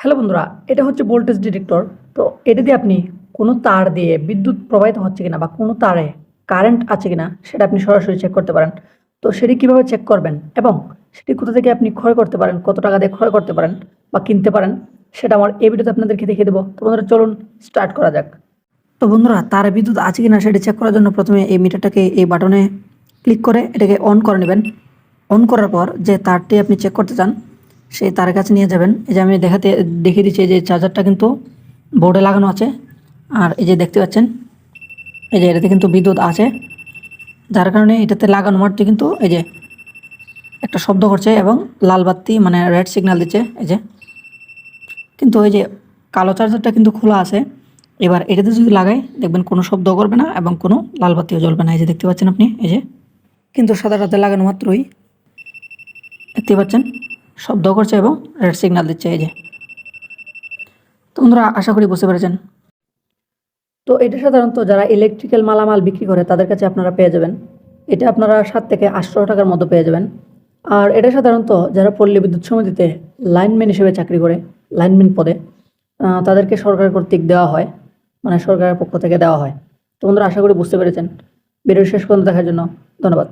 Hello বন্ধুরা, এটা হচ্ছে ভোল্টেজ ডিটেক্টর। তো এটা দিয়ে আপনি কোনো তার দিয়ে বিদ্যুৎ প্রবাহিত হচ্ছে কিনা বা কোনো তারে কারেন্ট আছে কিনা, সেটা আপনি সরাসরি চেক করতে পারেন। তো সেটি কীভাবে চেক করবেন এবং সেটি কোথা থেকে আপনি ক্রয় করতে পারেন, কত টাকা দিয়ে ক্রয় করতে পারেন বা কিনতে পারেন, সেটা আমার এই ভিডিওতে আপনাদেরকে দেখিয়ে দেবো। তো বন্ধুরা, চলুন স্টার্ট করা যাক। তো বন্ধুরা, তার বিদ্যুৎ আছে কিনা সেটা চেক করার জন্য প্রথমে এই মিটারটাকে এই বাটনে ক্লিক করে এটাকে অন করে নেবেন। অন করার পর যে তারটি আপনি চেক করতে চান সেই তারের কাছে নিয়ে যাবেন। এই যে আমি দেখাতে, দেখিয়ে দিচ্ছি যে চার্জারটা কিন্তু বোর্ডে লাগানো আছে। আর এই যে দেখতে পাচ্ছেন, এই যে এটাতে কিন্তু বিদ্যুৎ আছে। যার কারণে এটাতে লাগানো মাত্রই কিন্তু, এই যে একটা শব্দ করছে এবং লাল বাতি মানে রেড সিগন্যাল দিচ্ছে, এই যে। কিন্তু ওই যে কালো চার্জারটা কিন্তু খোলা আছে। এবার এটাতে যদি লাগাই, দেখবেন কোনো শব্দ করবে না এবং কোনো লাল বাতিও জ্বলবে না। এই যে দেখতে পাচ্ছেন আপনি, এই যে। কিন্তু সাদাটাতে লাগানো মাত্রই। দেখতে পাচ্ছেন শব্দ করছে এবং রেড সিগন্যাল দিচ্ছে এই যে। তো বন্ধুরা, আশা করি বুঝতে পেরেছেন। তো এটা সাধারণত যারা ইলেকট্রিক্যাল মালামাল বিক্রি করে, তাদের কাছে আপনারা পেয়ে যাবেন। এটা আপনারা সাত থেকে আটশো টাকার মতো পেয়ে যাবেন। আর এটা সাধারণত যারা পল্লী বিদ্যুৎ সমিতিতে লাইনম্যান হিসেবে চাকরি করে লাইনম্যান পদে তাদেরকে সরকার কর্তৃক দেওয়া হয়। মানে সরকারের পক্ষ থেকে দেওয়া হয়। তো বন্ধুরা, আশা করি বুঝতে পেরেছেন। ভিডিও শেষ পর্যন্ত দেখার জন্য ধন্যবাদ।